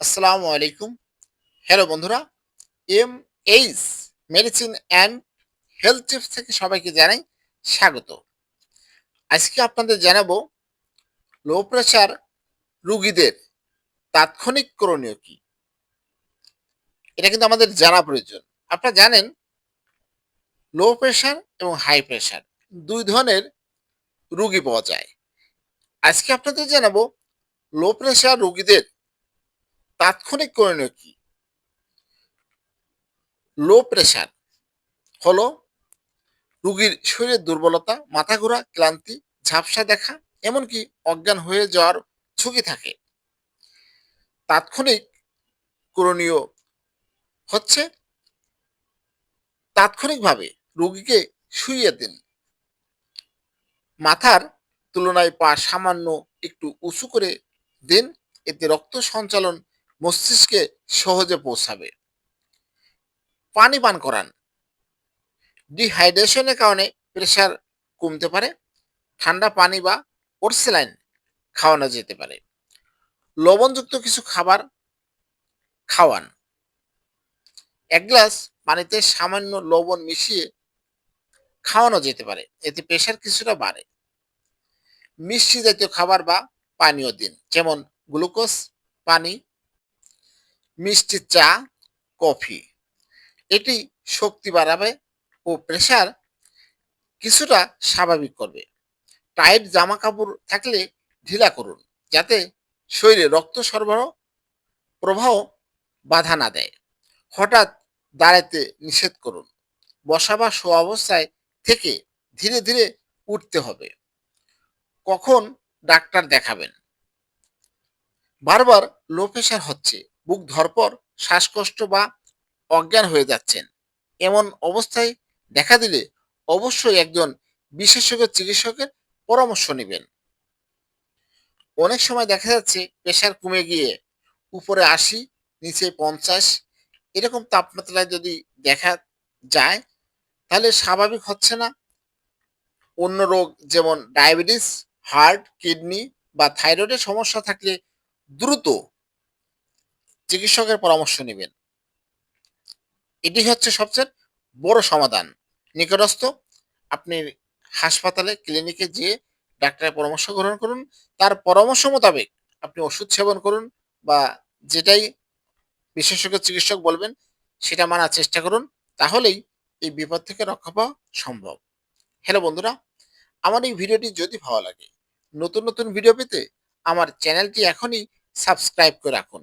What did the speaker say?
আসসালামু আলাইকুম। হ্যালো বন্ধুরা M H medicine and health tips থেকে সবাইকে জানাই স্বাগত। আজকে আপনাদের জানাব লো প্রেশার রুগীদের তাৎক্ষণিক করণীয় কি? এটা কিন্তু আমাদের জানা প্রয়োজন। আপনারা জানেন লো প্রেশার এবং হাই প্রেশার দুই ধরনের রুগী পাওয়া যায়। আজকে আপনাদের জানাব লো প্রেশার রুগীদের তাৎক্ষণিক করণীয় কি? লো প্রেশার হলো রুগীর শরীরের দুর্বলতা, মাথা ঘোরা, ক্লান্তি, ঝাপসা দেখা, এমনকি অজ্ঞান হয়ে যাওয়ার ঝুঁকি থাকে। তাৎক্ষণিক করণীয় হচ্ছে তাৎক্ষণিকভাবে রোগীকে শুইয়ে দিন। মাথার তুলনায় পা সামান্য একটু উঁচু করে দিন। এতে রক্ত সঞ্চালন মস্তিষ্কে সহজে পৌঁছাবে। পানি পান করান। ডিহাইড্রেশনের কারণে প্রেশার কমতে পারে, ঠান্ডা পানি বা ওরসেলাইন খাওয়ানো যেতে পারে। লবণযুক্ত কিছু খাবার খাওয়ান। এক গ্লাস পানিতে সামান্য লবণ মিশিয়ে খাওয়ানো যেতে পারে, এতে প্রেশার কিছুটা বাড়ে। মিষ্টি জাতীয় খাবার বা পানীয় দিন, যেমন গ্লুকোজ পানি মিষ্টি চা, কফি। এটি শক্তি বাড়াবে ও প্রেশার কিছুটা স্বাভাবিক করবে। টাইট জামা কাপড় থাকলে ঢিলা করুন, যাতে শরীরে রক্ত সরবরাহ প্রবাহ বাধা না দেয়। হঠাৎ দাঁড়াতে নিষেধ করুন। বসা বা অবস্থায় থেকে ধীরে ধীরে উঠতে হবে। কখন ডাক্তার দেখাবেন? বারবার লো প্রেশার হচ্ছে। বুক ধরপর শ্বাসকষ্ট বা অজ্ঞান হয়ে যাচ্ছেন। এমন অবস্থায় দেখা দিলে অবশ্যই একজন বিশেষজ্ঞ চিকিৎসকের পরামর্শ নেবেন। অনেক সময় দেখা যাচ্ছে প্রেশার কমে গিয়ে উপরে আশি, নিচে পঞ্চাশ এরকম তাপমাত্রায় যদি দেখা যায় তাহলে স্বাভাবিক হচ্ছে না। অন্য রোগ যেমন ডায়াবেটিস, হার্ট, কিডনি বা থাইরয়েডের সমস্যা থাকলে দ্রুত চিকিৎসকের পরামর্শ নেবেন। এটি হচ্ছে সবচেয়ে বড় সমাধান। নিকটস্থ আপনি হাসপাতালে, ক্লিনিকে যেয়ে ডাক্তারের পরামর্শ গ্রহণ করুন। তার পরামর্শ মোতাবেক আপনি ওষুধ সেবন করুন বা যেটাই বিশেষজ্ঞ চিকিৎসক বলবেন সেটা মানার চেষ্টা করুন, তাহলেই এই বিপদ থেকে রক্ষা পাওয়া সম্ভব। হ্যালো বন্ধুরা, আমার এই ভিডিওটি যদি ভালো লাগে, নতুন নতুন ভিডিও পেতে আমার চ্যানেলটি এখনই সাবস্ক্রাইব করে রাখুন।